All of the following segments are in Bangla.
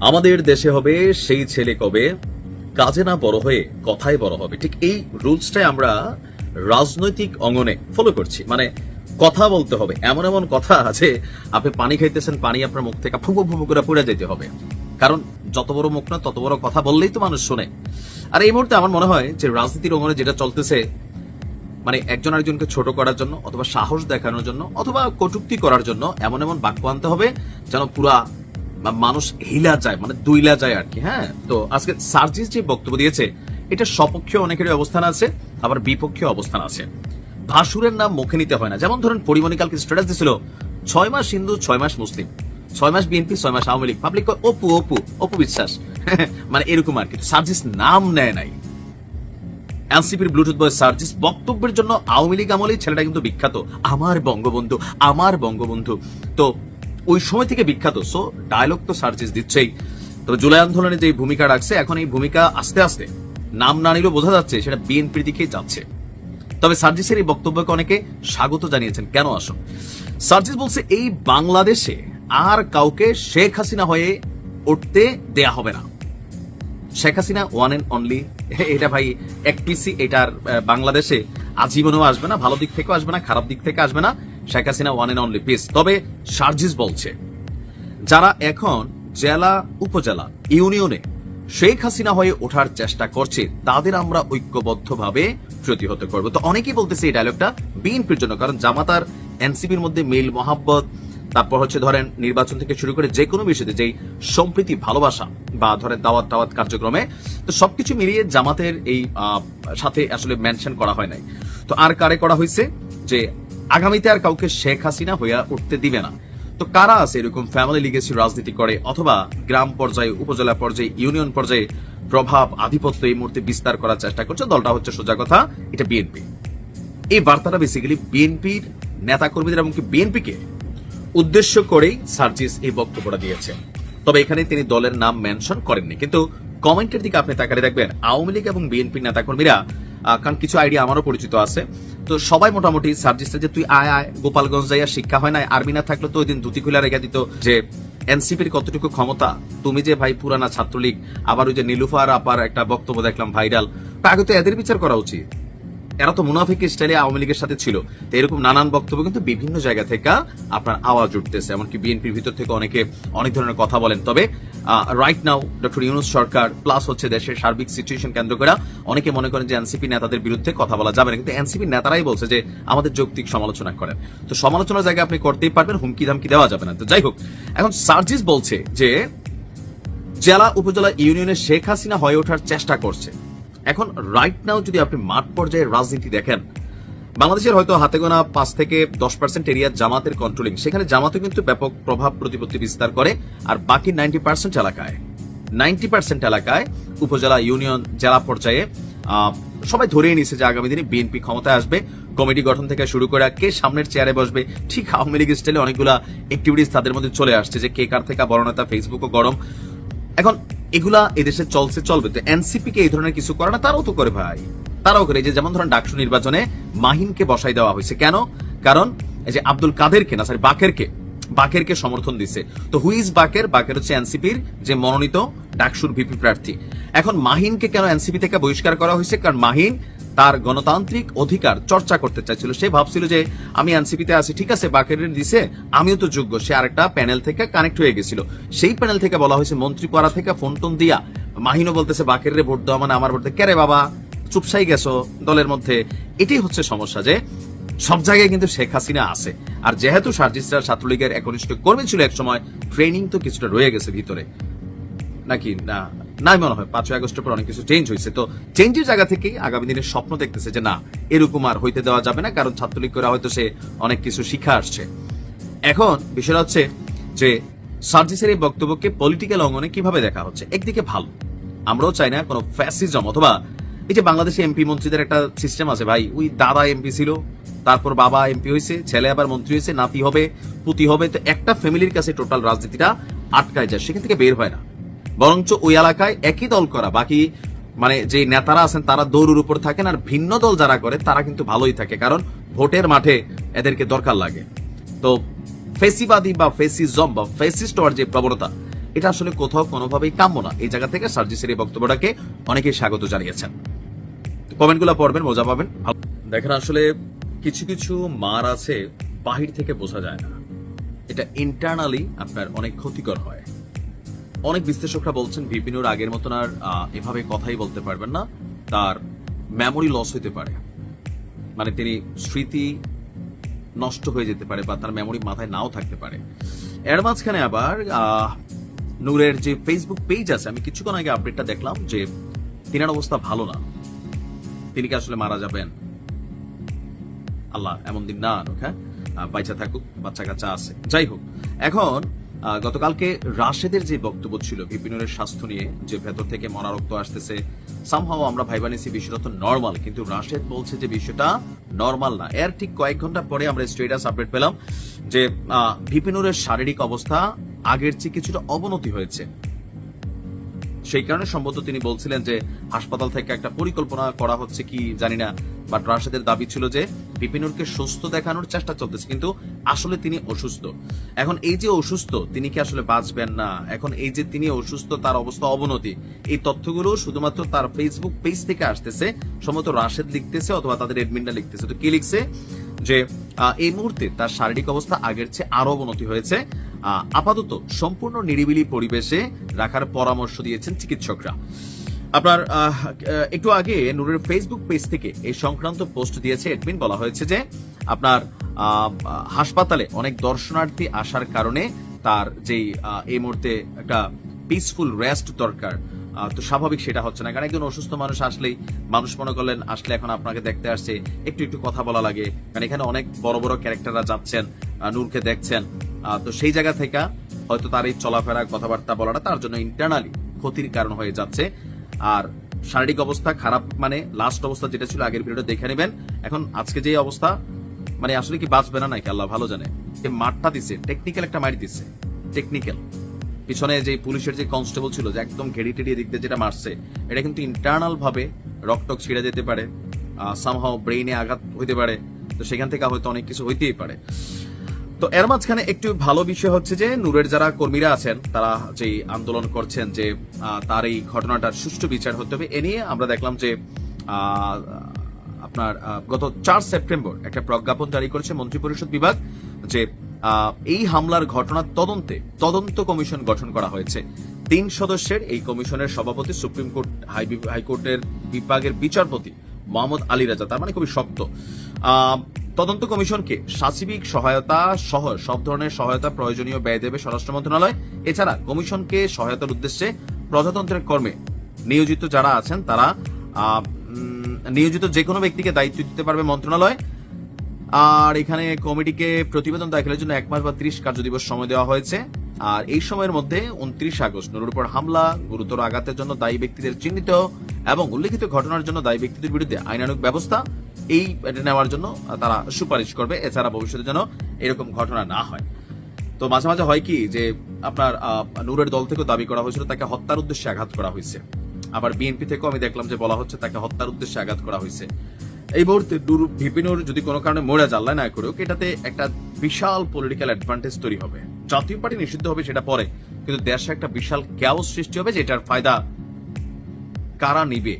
আমাদের দেশে হবে সেই ছেলে কবে? কাজে না বড় হয়ে কথায় বড় হবে। ঠিক এই রুলসটাই আমরা রাজনৈতিক অঙ্গনে ফলো করছি। মানে কথা বলতে হবে। এমন এমন কথা আছে, আপনি পানি খাইতেছেন, পানি আপনার মুখ থেকে ফুপু ফুপু করে পড়ে যেতে হবে। কারণ যত বড় মুখ না, তত বড় কথা বললেই তো মানুষ শোনে। আর এই মুহূর্তে আমার মনে হয় যে রাজনীতির অঙ্গনে যেটা চলতেছে মানে একজন আরেকজনকে ছোট করার জন্য অথবা সাহস দেখানোর জন্য অথবা কটুক্তি করার জন্য এমন এমন বাক্য আনতে হবে যেন পুরা মানুষ হিলা যায় মানে দুইলা যায় আর কি হ্যাঁ? তো আজকে সার্জিস যে বক্তব্য দিয়েছে, এটা সপক্ষে অনেকেরই অবস্থান আছে, আবার বিপক্ষে অবস্থান আছে। ভাসুরের নাম মুখে নিতে হয় না। যেমন ধরেন, পরিমণি কালকে স্ট্যাটাস দিছিল ছয় মাস হিন্দু, ছয় মাস মুসলিম। ছয় মাস বিএনপি ছয় মাস আওয়ামী লীগ। পাবলিক অপু অপু অপু বিশ্বাস। মানে এরকম আর কি। সার্জিস নাম নেয় নাই। এনসিপির ব্লুটুথ বয় সার্জিস বক্তব্যের জন্য আওয়ামী লীগ আমলেই ছেলেটা কিন্তু বিখ্যাত। আমার বঙ্গবন্ধু আমার বঙ্গবন্ধু। তো ওই সময় থেকে বিখ্যাত সো ডায়লগ তো সার্জিস দিচ্ছেই। তবে জুলাই আন্দোলনে যে ভূমিকা রাখছে এখন এই ভূমিকা আস্তে আস্তে নাম না নিলেও বোঝা যাচ্ছে সেটা বিএনপির দিকেই যাচ্ছে। তবে সার্জিসের এই বক্তব্যকে অনেকে স্বাগত জানিয়েছেন কেন আসুন? সার্জিস বলছে এই বাংলাদেশে আর কাউকে শেখ হাসিনা হয়ে উঠতে দেয়া হবে না। Sheikh Hasina one and only এটা ভাই একপিসি এটার আহ, বাংলাদেশে আজীবনেও আসবে না ভালো দিক থেকেও আসবে না খারাপ দিক থেকে আসবে না। Sheikh Hasina one and only piece তবে সার্জিস বলছে, যারা এখন জেলা, উপজেলা, ইউনিয়নে শেখ হাসিনা হয়ে ওঠার চেষ্টা করছে, তাদের আমরা ঐক্যবদ্ধভাবে প্রতিহত করব। তো অনেকেই বলতেছে এই ডায়লগটা বিএনপির জন্য, কারণ জামাতার এনসিপির মধ্যে মিল, মহাব্বত, তারপর হচ্ছে ধরেন নির্বাচন থেকে শুরু করে যে কোনো বিষয়তে যেই সম্প্রীতি, ভালোবাসা বা ধরেন দাওয়াত টাওয়াত কার্যক্রমে, তো সবকিছু মিলিয়ে জামাতের এই সাথে আসলে মেনশন করা হয় নাই। তো আর কারে করা হয়েছে? যে আগামীতে আর কাউকে শেখ হাসিনা হইয়া উঠতে দিবে না। তো কারা আছে এরকম ফ্যামিলি লিগেসি রাজনীতি করে? অথবা গ্রাম পর্যায়ে, উপজেলা পর্যায়ে ইউনিয়ন পর্যায়ে প্রভাব, আধিপত্য এই মুহূর্তে বিস্তার করার চেষ্টা করছে? দলটা হচ্ছে সোজা কথা, এটা বিএনপি এই বার্তাটা বেসিক্যালি বিএনপির নেতা কর্মীদের এমনকি বিএনপিকে উদ্দেশ্য করেই সার্জিস এই বক্তব্যটা দিয়েছে। তবে এখানে তিনি দলের নাম মেনশন করেননি। কিন্তু কমেন্টের দিকে আপনি তাকালে দেখবেন, আওয়ামী লীগ এবং বিএনপির নেতাকর্মীরা কারণ কিছু আইডিয়া আমারও পরিচিত আছে। তো সবাই মোটামুটি সার্জিসটা যে তুই আয় আয়, গোপালগঞ্জ যাইয়া শিক্ষা হয় না, আর্মি না থাকলে তো ওই দিন ধুতি খুলে রেখে দিত যে এনসিপির কতটুকু ক্ষমতা। তুমি যে ভাই পুরানা ছাত্রলীগ, আবার ওই যে নীলুফার আপার একটা বক্তব্য দেখলাম ভাইরাল তা আগে তো এদের বিচার করা উচিত। এরা তো মুনাফিক স্টাইলে আওয়ামী লীগের সাথে ছিল। এরকম নানান বক্তব্য কিন্তু বিভিন্ন জায়গা থেকে আপনার আওয়াজ উঠতেছে। এমনকি বিএনপির ভিতর থেকে অনেকে অনেক ধরনের কথা বলেন। তবে রাইট নাও ডক্টর ইউনুস সরকার প্লাস হচ্ছে দেশের সার্বিক সিচুয়েশন কেন্দ্র করে অনেকে মনে করেন যে এনসিপি নেতাদের বিরুদ্ধে কথা বলা যাবে না। কিন্তু এনসিপি নেতারাই বলছে যে আমাদের যৌক্তিক সমালোচনা করেন। তো সমালোচনার জায়গায় আপনি করতেই পারবেন হুমকি ধামকি দেওয়া যাবে না। তো যাই হোক, এখন সার্জিস বলছে যে জেলা উপজেলা ইউনিয়নে শেখ হাসিনা হয়ে ওঠার চেষ্টা করছে। এখন রাইট নাও যদি আপনি মাঠ পর্যায়ে রাজনীতি দেখেন বাংলাদেশের হয়তো হাতে গোনা পাঁচ থেকে দশ পার্সেন্ট এরিয়া জামাতের কন্ট্রোলিং সেখানে জামাতে কিন্তু ব্যাপক প্রভাব প্রতিপত্তি বিস্তার করে, আর বাকি নাইনটি পার্সেন্ট এলাকায়। নাইনটি পার্সেন্ট এলাকায় উপজেলা ইউনিয়ন, জেলা পর্যায়ে সবাই ধরেই নিছে যে আগামী দিনে বিএনপি ক্ষমতায় আসবে। কমিটি গঠন থেকে শুরু করে কে সামনের চেয়ারে বসবে, ঠিক আওয়ামী লীগ স্টাইলে অনেকগুলা অ্যাক্টিভিটিস তাদের মধ্যে চলে আসছে যে কে কার থেকে বড় নেতা ফেসবুকও গরম। এখন এগুলা এদেশে চলছে, চলবে। তো এনসিপি কে এই ধরনের কিছু করে না, তারাও তো করে ভাই। তারাও করে যে যেমন ধরেন ডাকসু নির্বাচনে মাহিনকে বসাই দেওয়া হয়েছে। কেন? কারণ এই যে আব্দুল কাদেরকে না সরি বাকেরকে বাকেরকে সমর্থন দিছে। তো হুইজ বাকের? বাকের হচ্ছে এনসিপির যে মনোনীত ডাকসুর ভিপি প্রার্থী। এখন মাহিনকে কেন এনসিপি থেকে বহিষ্কার করা হয়েছে? কারণ মাহিন তার গণতান্ত্রিক অধিকার চর্চা করতে চাইছিল। সে ভাবছিল যে আমি এনসিপিতে আছি, ঠিক আছে, বাকের দিছে, আমিও তো যোগ্য। সে আরেকটা প্যানেল থেকে কানেক্ট হয়ে গেছিল। সেই প্যানেল থেকে বলা হয়েছে, মন্ত্রীপাড়া থেকে ফোন টোন দিয়া মাহিনও বলতেছে, বাকেরের ভোট দেওয়া মানে আমার ভোট কেরে বাবা? চুপসাই গেছো দলের মধ্যে, এটাই হচ্ছে সমস্যা যে সব জায়গায় কিন্তু শেখ হাসিনা আছে। আর যেহেতু সার্জিসরা ছাত্রলীগের একনিষ্ঠ কর্মী ছিল একসময় ট্রেনিং তো কিছুটা রয়ে গেছে ভিতরে। নাকি? না, নাই মনে হয়। পাঁচই আগস্টের পর অনেক কিছু চেঞ্জ হয়েছে। তো চেঞ্জের জায়গা থেকেই আগামী দিনে স্বপ্ন দেখতেছে যে না, এরকম আর হইতে দেওয়া যাবে না, কারণ ছাত্রলীগ করে হয়তো সে অনেক কিছু শিখা আসছে। এখন বিষয়টা হচ্ছে যে সার্জিসের এই বক্তব্যকে পলিটিক্যাল অঙ্গনে কীভাবে দেখা হচ্ছে? একদিকে ভালো। আমরাও চাই না কোনো ফ্যাসিজম অথবা এই যে বাংলাদেশে এমপি মন্ত্রীদের একটা সিস্টেম আছে, ভাই। ওই দাদা এমপি ছিল, তারপর বাবা এমপি হয়েছে, ছেলে আবার মন্ত্রী হয়েছে, নাতি হবে, পুতি হবে। তো একটা ফ্যামিলির কাছে টোটাল রাজনীতিটা আটকায় যায়, সেখান থেকে বের হয় না। বরঞ্চ ওই এলাকায় একই দল করা, বাকি মানে যে নেতারা আছেন, তারা দৌড়ের উপর থাকেন আর ভিন্ন দল যারা করে, তারা কিন্তু ভালোই থাকে, কারণ ভোটের মাঠে এদেরকে দরকার লাগে। তো ফেসিবাদী বা ফেসিজম বা ফেসিস্ট হওয়ার যে প্রবণতা, এটা আসলে কোথাও কোনোভাবেই কাম্য না। এই জায়গা থেকে সার্জিসের এই বক্তব্যটাকে অনেকেই স্বাগত জানিয়েছেন। কমেন্টগুলো পড়বেন, মজা পাবেন। দেখেন আসলে কিছু কিছু মার আছে, বাহির থেকে বোঝা যায় না। এটা ইন্টারনালি আপনার অনেক ক্ষতিকর হয়। অনেক বিশ্লেষকরা বলছেন, বিপিনুর আগের মতন আর এভাবে কথাই বলতে পারবেন না। তার মেমোরি লস হতে পারে। মানে তিনি স্মৃতি নষ্ট হয়ে যেতে পারে বা তার মেমোরি মাথায় নাও থাকতে পারে। এর মাঝখানে আবার নূরের যে ফেসবুক পেজ আছে, আমি কিছুক্ষণ আগে আপডেটটা দেখলাম যে তিনার অবস্থা ভালো না। তিনি কি আসলে মারা যাবেন? আল্লাহ, এমন দিন না আনুক হ্যাঁ? বাইচা থাকুক বাচ্চা কাচ্চা আছে। যাই হোক, এখন গতকালকে রাশেদের যে বক্তব্য ছিল বিপিনের স্বাস্থ্য নিয়ে, যে ভেতর থেকে মরা রক্ত আসতেছে সামহাও আমরা ভাইবা নিছি বিষয়টা তো নর্মাল কিন্তু রাশেদ বলছে যে বিষয়টা নর্মাল না। এর ঠিক কয়েক ঘণ্টা পরে আমরা স্টেটাস আপডেট পেলাম যে বিপিনুরের শারীরিক অবস্থা আগের চেয়ে কিছুটা অবনতি হয়েছে। সেই কারণে সম্ভবত তিনি বলছিলেন যে হাসপাতাল থেকে একটা পরিকল্পনা করা হচ্ছে কি জানি না বাট রাশেদের দাবি ছিল যে বিপিনুরকে সুস্থ দেখানোর চেষ্টা চলতেছে, কিন্তু আসলে তিনি অসুস্থ। এখন এই যে অসুস্থ, তিনি কি আসলে বাঁচবেন না? এখন এই যে তিনি অসুস্থ, তার অবস্থা অবনতি, এই তথ্যগুলো শুধুমাত্র তার ফেসবুক পেজ থেকে আসতেছে, সম্ভবত রাশেদ লিখতেছে অথবা তাদের এডমিনরা লিখতেছে। তো কি লিখছে? যে এই মুহূর্তে তার শারীরিক অবস্থা আগের চেয়ে আরও অবনতি হয়েছে আপাতত সম্পূর্ণ নিরিবিলি পরিবেশে রাখার পরামর্শ দিয়েছেন চিকিৎসকরা। আপনার একটু আগে নুরের ফেসবুক পেজ থেকে এই সংক্রান্ত পোস্ট দিয়েছে এডমিন বলা হয়েছে যে আপনার হাসপাতালে অনেক দর্শনার্থী আসার কারণে তার যেই এই মুহূর্তে একটা পিসফুল রেস্ট দরকার। তো স্বাভাবিক সেটা হচ্ছে না। কারণ একজন অসুস্থ মানুষ আসলেই, মানুষ মনে করলেন, আসলে এখন আপনাকে দেখতে আসছে, একটু একটু কথা বলা লাগে। কারণ এখানে অনেক বড় বড় ক্যারেক্টাররা যাচ্ছেন নূরকে দেখছেন। তো সেই জায়গা থেকে হয়তো তার এই চলাফেরা, কথাবার্তা বলাটা তার জন্য ইন্টারনালি ক্ষতির কারণ হয়ে যাচ্ছে। আর শারীরিক অবস্থা খারাপ মানে লাস্ট অবস্থা যেটা ছিল আগের ভিডিওটা দেখে নেবেন। এখন আজকে যে অবস্থা মানে আসলে কি বাঁচবে না নাকি, আল্লাহ ভালো জানে। যে মাঠটা দিছে টেকনিক্যাল একটা মারি দিচ্ছে টেকনিক্যাল পিছনে যে পুলিশের যে কনস্টেবল ছিল, যে একদম ঘেড়ি টেড়ি দিক দিয়ে যেটা মারছে, এটা কিন্তু ইন্টারনাল ভাবে রক্তক ছিঁড়ে যেতে পারে সামহাও ব্রেইনে আঘাত হইতে পারে। তো সেখান থেকে হয়তো অনেক কিছু হইতেই পারে। তো এর মাঝখানে একটু ভালো বিষয় হচ্ছে যে নূরের যারা কর্মীরা আছেন, তারা যে আন্দোলন করছেন যে তার এই ঘটনাটার সুষ্ঠু বিচার হতে হবে, এ নিয়ে আমরা দেখলাম যে আপনার গত চার সেপ্টেম্বর একটা প্রজ্ঞাপন জারি করেছে মন্ত্রিপরিষদ বিভাগ যে এই হামলার ঘটনার তদন্তে তদন্ত কমিশন গঠন করা হয়েছে। তিন সদস্যের এই কমিশনের সভাপতি, সুপ্রিম কোর্ট হাইকোর্টের বিভাগের বিচারপতি মোহাম্মদ আলী রাজা, তার মানে খুবই শক্ত। তদন্ত কমিশনকে সাচিবিক সহায়তা সহ সব ধরনের সহায়তা প্রয়োজনীয় ব্যয় দেবে স্বরাষ্ট্র মন্ত্রণালয়। এছাড়া কমিশনকে সহায়তার উদ্দেশ্যে প্রজাতন্ত্রের কর্মে নিয়োজিত যারা আছেন, তারা নিয়োজিত যে কোনো ব্যক্তিকে দায়িত্ব দিতে পারবে মন্ত্রণালয়। আর এখানে কমিটিকে প্রতিবেদন দাখিলের জন্য এক মাস বা ত্রিশ কার্য দিবস সময় দেওয়া হয়েছে। আর এই সময়ের মধ্যে উনত্রিশ আগস্ট নুরুর উপর হামলা, গুরুতর আঘাতের জন্য দায়ী ব্যক্তিদের চিহ্নিত এবং উল্লেখিত ঘটনার জন্য দায়ী ব্যক্তিদের বিরুদ্ধে আইনানুগ ব্যবস্থা এই এটা নেওয়ার জন্য তারা সুপারিশ করবে। এছাড়া ভবিষ্যতে যেন এরকম ঘটনা না হয়। তো মাঝে মাঝে হয় কি যে আপনার নূরের দল থেকেও দাবি করা হয়েছিল, তাকে হত্যার উদ্দেশ্যে আঘাত করা হয়েছে। আবার বিএনপি থেকেও আমি দেখলাম যে বলা হচ্ছে তাকে হত্যার উদ্দেশ্যে আঘাত করা হয়েছে। এই মুহূর্তে নূর ভিপিনুর যদি কোনো কারণে মরে জাল্লা না করুক, এটাতে একটা বিশাল পলিটিক্যাল অ্যাডভান্টেজ তৈরি হবে। জাতীয় পার্টি নিষিদ্ধ হবে সেটা পরে, কিন্তু দেশে একটা বিশাল ক্যাওস সৃষ্টি হবে যেটার ফায়দা কারা নিবে,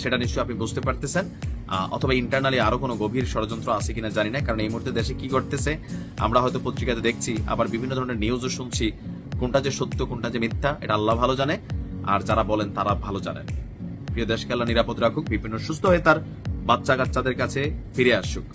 সেটা নিশ্চয়ই আপনি বুঝতে পারতেছেন। অথবা ইন্টারনালি আরও কোনো গভীর ষড়যন্ত্র আছে কিনা জানি না, কারণ এই মুহূর্তে দেশে কি করতেছে আমরা হয়তো পত্রিকাতে দেখছি, আবার বিভিন্ন ধরনের নিউজও শুনছি, কোনটা যে সত্য, কোনটা যে মিথ্যা, এটা আল্লাহ ভালো জানে, আর যারা বলেন তারা ভালো জানেন প্রিয় দেশকে আল্লাহ নিরাপদ রাখুক বিভিন্ন সুস্থ হয়ে তার বাচ্চা কাচ্চাদের কাছে ফিরে আসুক।